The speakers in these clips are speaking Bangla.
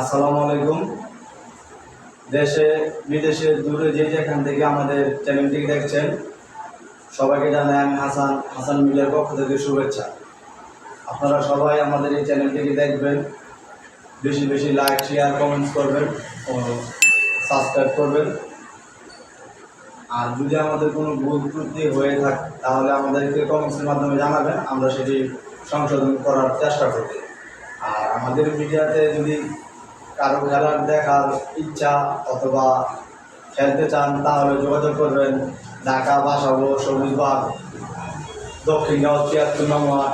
আসসালামু আলাইকুম। দেশে, বিদেশে, দূরে যে যেখান থেকে আমাদের চ্যানেলটি দেখছেন, সবাইকে জানাই আমি হাসান হাসান মিডিয়ার পক্ষ থেকে শুভেচ্ছা। আপনারা সবাই আমাদের এই চ্যানেলটিকে দেখবেন, বেশি বেশি লাইক শেয়ার কমেন্টস করবেন ও সাবস্ক্রাইব করবেন। আর যদি আমাদের কোনো ভুল ত্রুটি হয়ে থাকে, তাহলে আমাদেরকে কমেন্টসের মাধ্যমে জানাবেন, আমরা সেটি সংশোধন করার চেষ্টা করব। আর আমাদের মিডিয়াতে যদি কারও খেলার দেখার ইচ্ছা অথবা খেলতে চান তাহলে যোগাযোগ করবেন ঢাকা বাসাবো সবুজবাগ দক্ষিণগাঁও ছিয়াত্তর নম্বর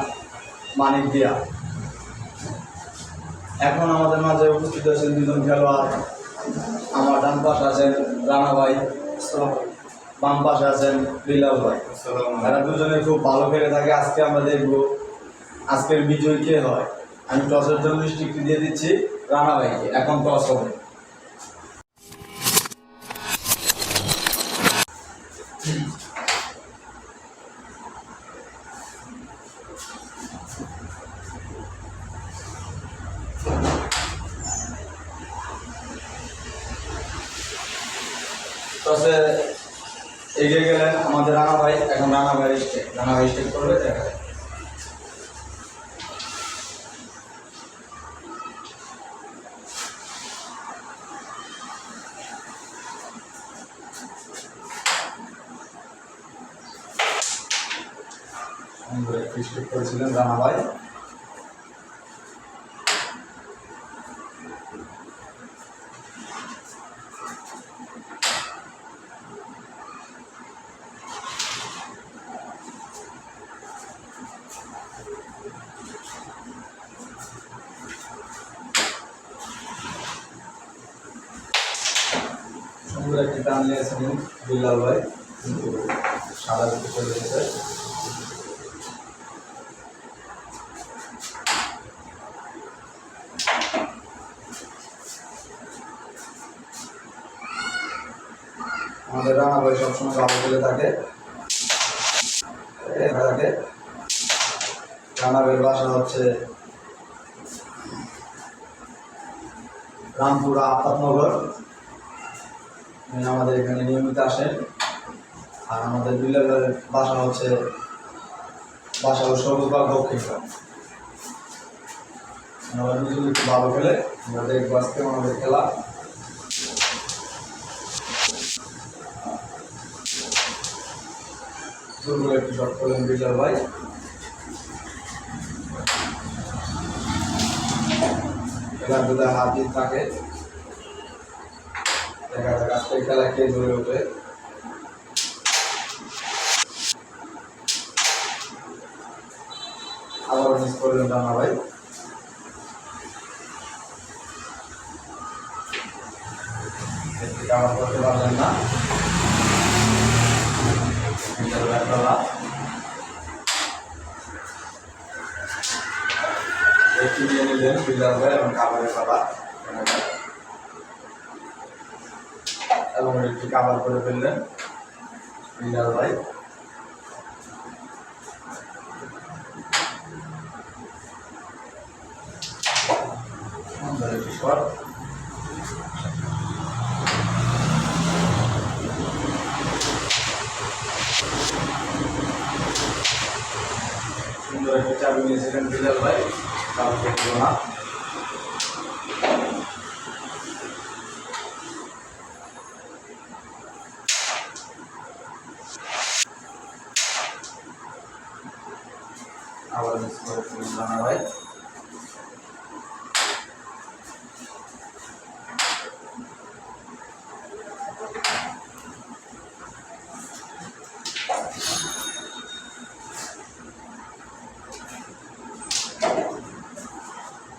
মানিক দিয়া। এখন আমাদের মাঝে উপস্থিত আছেন দুজন খেলোয়াড়। আমার ডান পাশে আছেন রানা ভাই বাম পাশে আছেন বিলাল ভাই। এরা দুজনে খুব ভালো খেলে থাকে আজকে আমরা দেখব আজকের বিজয়ী কে হয়। আমি টসের জন্য স্টিকটি দিয়ে দিচ্ছি। রানা ভাইকে এখন টস হবে। এগিয়ে গেলেন আমাদের রানা ভাই, এখন রানা ভাই রানা ভাই করবে, দেখা করেছিলেন রানা ভাই সুন্দর একটি টান নিয়েছিলেন বিল্লাল ভাই কিন্তু সাদা দিকে চলে গেছে আমাদের রানা ভাই সবসময় ভালো খেলে থাকে। থাকে রানা বাসা হচ্ছে রামপুরা আপাতনগর উনি আমাদের এখানে নিয়মিত আসেন। আর আমাদের বিলালের বাসা হচ্ছে বাসা হচ্ছে সবুজবাগ দক্ষিণবাগ আমরা দুজন একটু ভালো খেলে, আমরা দেখব আজকে আমাদের খেলা। দুর্বল একটু শট করলেন বিলাল ভাই। যদি হাত দিয়ে থাকে দেখা যাক, আজকের খেলা কে ধরে ওঠে। আবার মিস করলেন রানা ভাই। একটি করতে পারলেন না। বিল্লাল এবং একটি কাভার করে ফেললেন। বিলাল ভাই সুন্দর একটি শট সুন্দর একটি চাবি নিয়েছিলেন বিলাল ভাই কাভার করছিল না আবার মিস করে ফেললেন রানা ভাই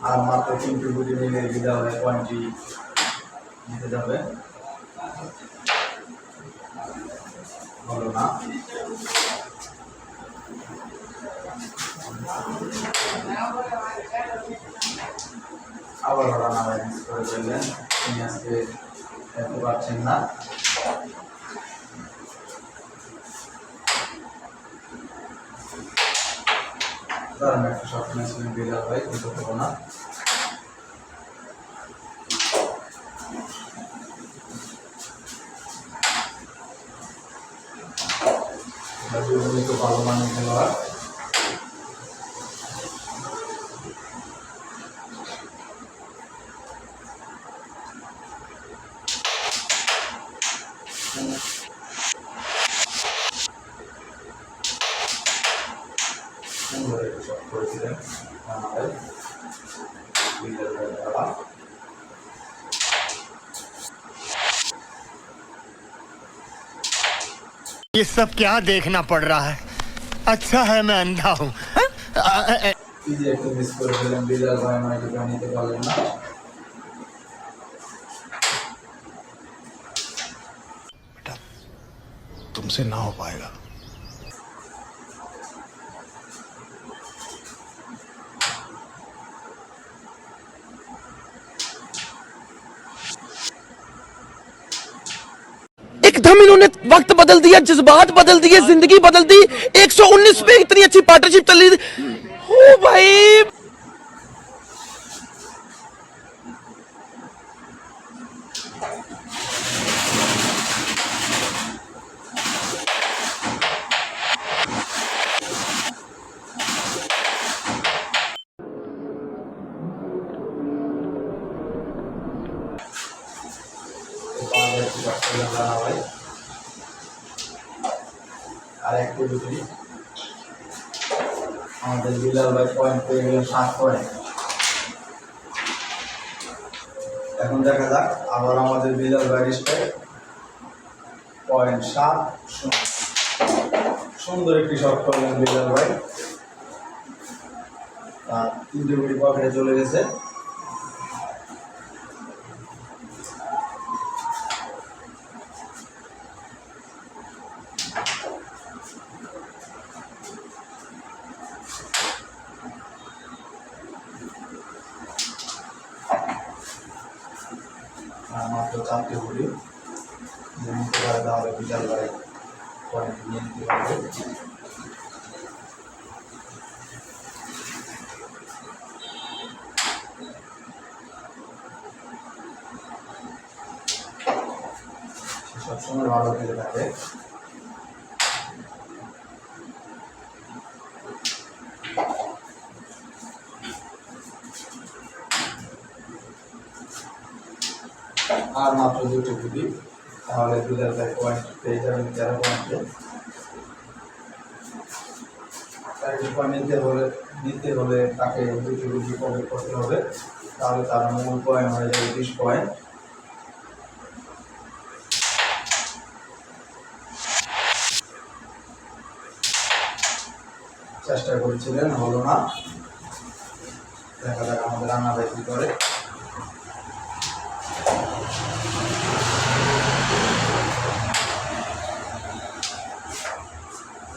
আর মাত্র তিনটি বুঝে নিলে বিদায় হবে পয়েন্টটি জিতে যাবে। আবার রানা ভাই করে ফেললেন। তিনি আজকে খেলতে পারছেন না। দাঁড়ান একটা শর্ট ছিলেন যাওয়া ভাই কিন্তু হলো না। ভালো মানের খেলোয়াড়। ये सब क्या देखना पड़ रहा है? अच्छा है मैं अंधा हूँ। हाँ? तुमसे ना हो पाएगा। एकदम इन्होंने वक्त बदल दिया जज्बात बदल दिए जिंदगी बदल दी 119 पे इतनी अच्छी पार्टनरशिप चल रही थी ओ भाई পেয়ে সাত পয়েন্ট এখন দেখা যাক, আবার আমাদের বিলাল স্ট্রাইক পয়েন্ট সাত, শূন্য। সুন্দর একটি শট করলেন বিলাল ভাই। আর তিনটে গুটি পকেটে চলে গেছে আর মাত্র চারটে গুলি সবসময় ভালো খেলে থাকে আর মাত্র দুটো গুলি তাহলে দুধের ভাই পয়েন্ট পেয়ে যাবেন তেরো পয়েন্টে নিতে হলে নিতে হলে তাকে দুটি গুলি কমে করতে হবে। তাহলে তার মূল পয়েন্ট হয়ে যাবে বিশ পয়েন্ট চেষ্টা করেছিলেন, হলো না। দেখা যাক আমাদের রান্না কি করে।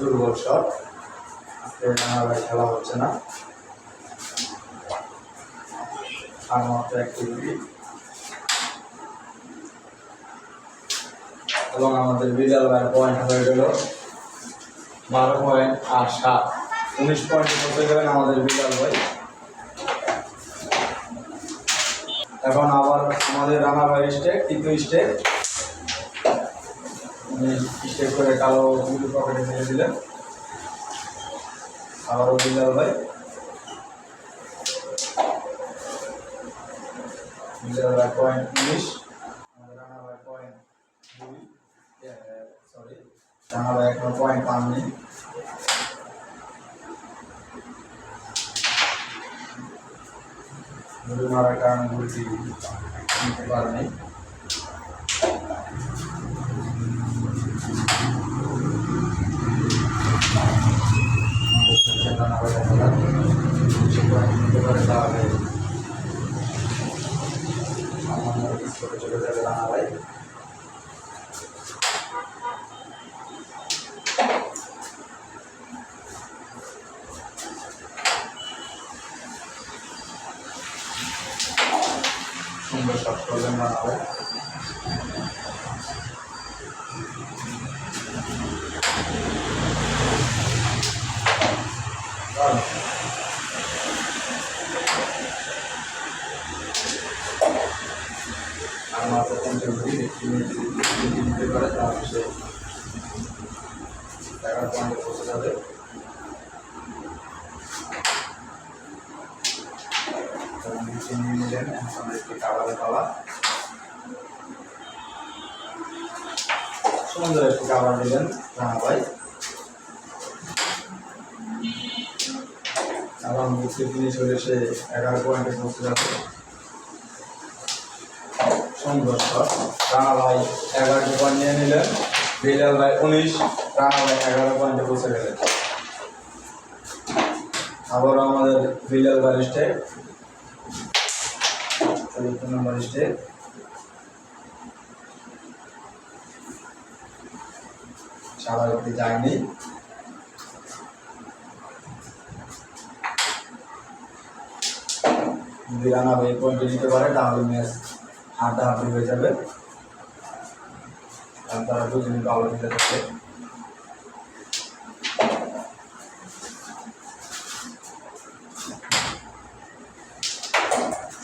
দুর্বল শট। আজকে খেলা হচ্ছে না। আর মাত্র একটি এবং আমাদের বিড়াল পয়েন্ট হয়ে গেল বারো পয়েন্ট আর সাত। উনিশ পয়েন্ট করতে গেলেন আমাদের বিড়াল ভাই। এখন আবার আমাদের রানা ভাই স্টেক তৃতীয় স্টেক স্টেক করে কালো গুলি পকেটে ফেলে দিলেন আবারও বিড়াল ভাই বিড়াল ভাই পয়েন্ট উনিশ আমাদের রানা ভাই পয়েন্ট দুই সরি রানা ভাই এখনও পয়েন্ট পাননি গুলি মারার কারণে গুলিটি নিতে পারেনি রানা ভাই দেখা যাক নিতে পারে তাহলে সামান্য স্কোরে চলে যাবে রানা ভাই সুন্দর শট করলেন রানা ভাই দারুণ। আর মাত্র তিনটে গুলি একটি মিনিট যদি নিতে সে পৌঁছে যাবে নিচে নিয়ে নিলেন একটি কাবারে পালা সুন্দর একটি কাবার দিলেন রানা ভাই এবং মুক্তি তিনি চলে এসে এগারো পয়েন্টে পৌঁছে যাবে সুন্দর রানা ভাই এগারোটি পয়েন্ট নিয়ে নিলেন বিলাল ভাই উনিশ রানা ভাই এগারো পয়েন্টে পৌঁছে গেলেন। আবারও আমাদের বিলাল ভাই স্টেপ চতুর্থ নম্বর স্টেপ স্বাভাবিক যায়নি। যদি রানা ভাই পয়েন্ট নিতে পারে, তাহলে ম্যাচ হাড্ডাহাড্ডি হয়ে যাবে। কারণ তারা দুজনই ভালো খেলে থাকে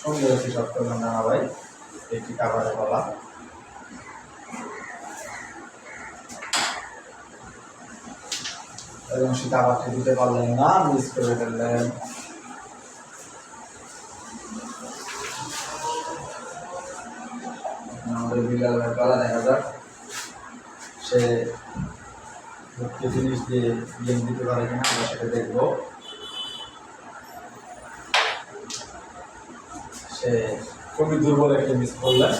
সুন্দর একটি করলেন রানা ভাই একটি কাভারে বলা এবং সে কাভারটি দিতে পারলেন না মিস করে ফেললেন। বিলাল ভাই পালা দেখা যাক সে মুক্তি জিনিস দিয়ে গেম দিতে পারে কিনা আমরা সেটা দেখব। সে খুবই দুর্বল একটা মিস করলেন।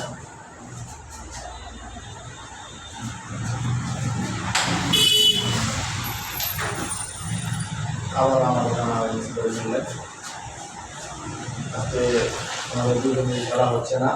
আবার আমাদের জানা মিস করে ফেললেন আজকে আমাদের দুজনে খেলা হচ্ছে না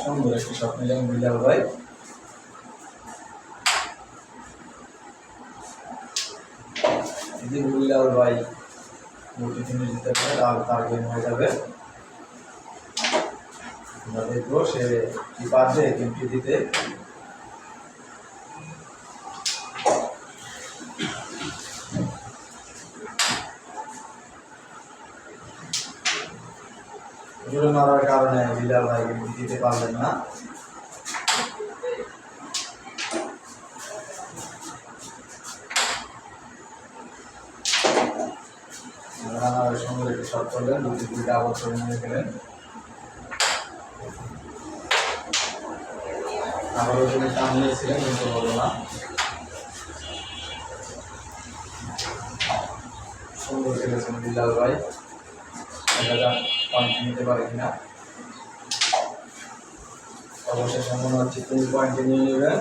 সুন্দর একটি শট নিলেন বিলাল ভাই যদি বিলাল ভাই মোটি ফিনিশ দিতে পারে তাহলে তার গেম হয়ে যাবে আমরা দেখব সে কি পারবে গেমটি দিতে? মারার কারণে বিলাল ভাই গেমটি দিতে পারলেন না। রানার সঙ্গে একটু শট করলেন দুটি দুইটা আবার নিয়ে গেলেন। আবারও তিনি টান নিয়েছিলেন, কিন্তু হলো না। সুন্দর খেলেছেন বিলাল ভাই। দেখা যাক পয়েন্ট নিতে পারে কিনা। অবশেষে মনে হচ্ছে তিন পয়েন্টে নিয়ে নেবেন।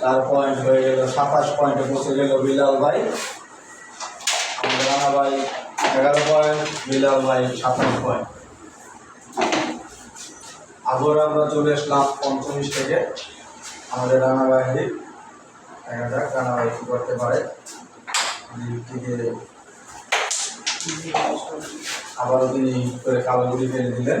চার পয়েন্ট হয়ে গেল, সাতাশ পয়েন্টে পৌঁছে গেল বিলাল ভাই। এগারো পয়েন্ট বিলাল ভাই সাতাশ পয়েন্ট। আবার আমরা চলে আসলাম পঞ্চমিশ থেকে আমাদের রানা বাহিনী দেখা যাক রানা বাহিনী করতে পারে। আবারও তিনি করে কালো গুলি ফেলে দিলেন।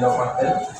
কিন্তু না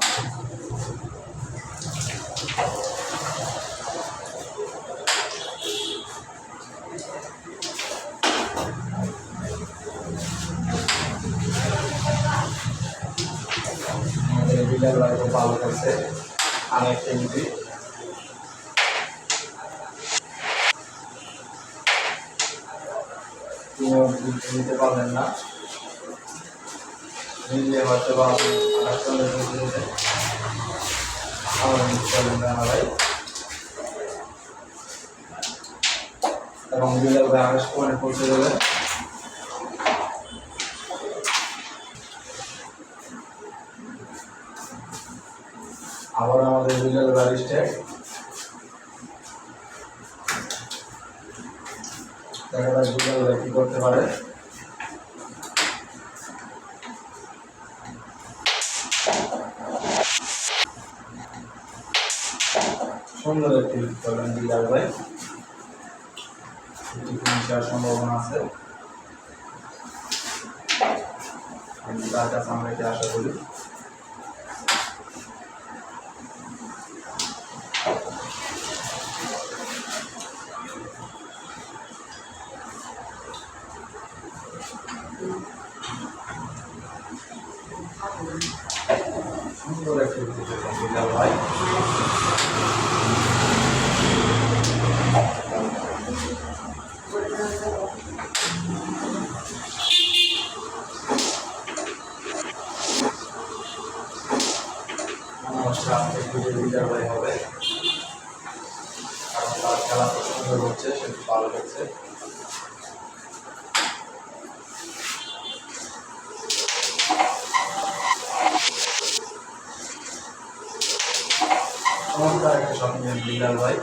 করছে অনেক টিমটি তিনিও নিতে পারলেন না নিলে হয়তো বা নিতে পারলেন ভাই এবং বিলের ভাই আকাশ পয়েন্ট পৌঁছে দেবে আবার আমাদের বাড়ি স্টেক দেখা যাক বিলের কি করতে পারে। সুন্দর একটি করবেন বিলের ভাই এটি ফিনিশ সম্ভাবনা আছে। আমি তার কাছে আমরা এটি আশা করি সুন্দর একটি বিলের ভাই নমস্কার একটু লিডার ভাই হবে কারণ তার খেলা খুব সুন্দর হচ্ছে সে খুব ভালো হচ্ছে চমৎকার একটা শপিং স্বপ্ন লিডার ভাই।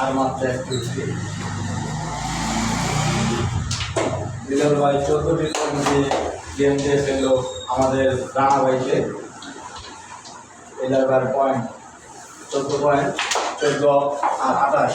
আর মাত্র একটু বিলাল ভাই চোদ্দটি পয়েন্টে গেম দিয়ে ফেলল আমাদের রানা ভাইকে। এলাকার পয়েন্ট চোদ্দ পয়েন্ট চোদ্দ আর আঠাশ।